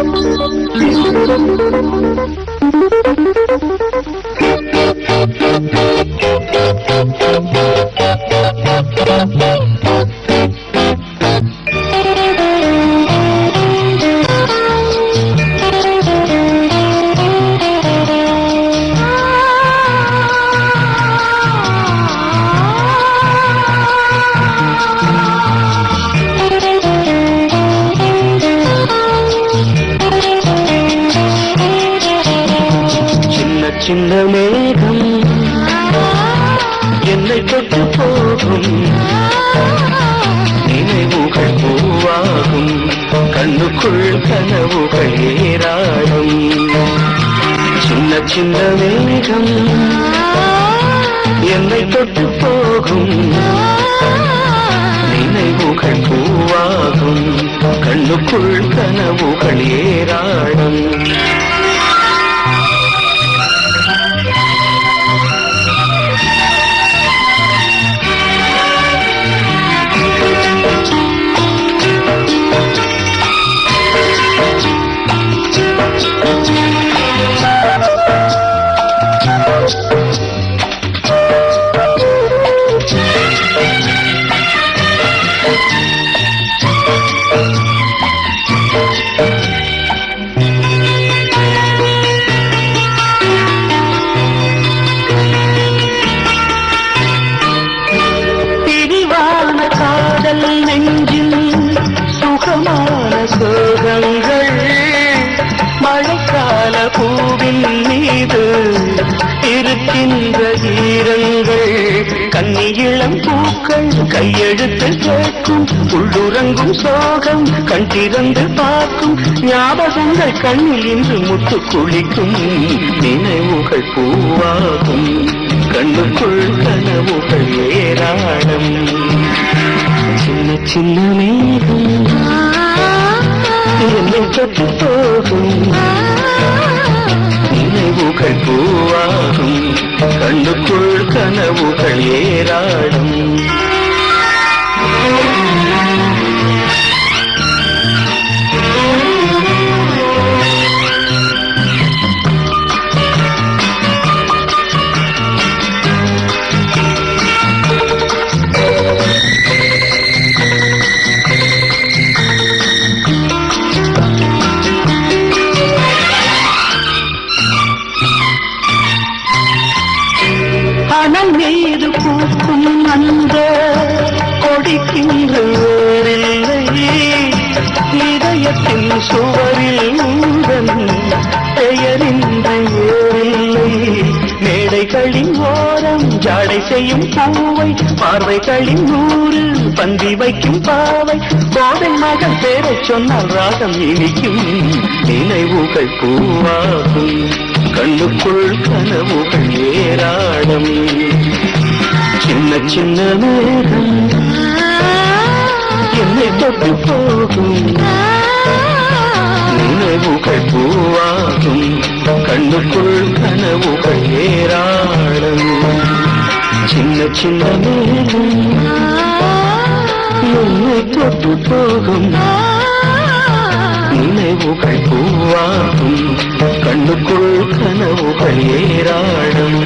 Thank you. மேகம். என்னை தொட்டு போகும். நினைவுகள் பூவாகும். கண்ணுக்குள் கனவுகள் ஏராளம். சின்ன சின்ன மேகம். என்னை தொட்டு போகும். நினைவுகள் பூவாகும். கண்ணுக்குள் கனவுகள் ஏராளம் பூவின் மீது இருக்கின்ற ஈரங்கள் கன்னியிளம் பூக்கள் கையெழுத்து கேட்கும் உள்ளுறங்கும் சோகம் கண் திறந்து பார்க்கும் ஞாபகங்கள் கண்ணில் இன்று முத்து குளிக்கும் நினைவுகள் பூவாகும் கண்ணுக்குள் கனவுகள் ஏராளம். சின்ன சின்ன மேகம். என்னை தொட்டு கனவுகள் ஏராளம் பூக்கும் அந்த கொடிக்கின்ற வேறில்லை. இதயத்தின் சுவரில் உங்கள் பெயரின்ற ஏறில்லை மேடைகளின் ஓரம் ஜாடை செய்யும் பூவை பார்வைகளின் நூறு பந்தி வைக்கும் பாவை. கோதை மகள் பேரை சொன்னால் ராகம் இனிக்கும். நினைவுகள் பூவாகும். கண்ணுக்குள் கனவுகள் ஏராளம். சின்ன சின்ன மேகம் என்னை தொட்டு போகும் நினைவுகள் பூவாகும் கண்ணுக்குள் கனவுகள் ஏராளம் சின்ன சின்ன மேகம் என்னை தொட்டு போகும் நினைவுகள் பூவாகும் கண்ணுக்குள் கனவுகள் ஏராளம்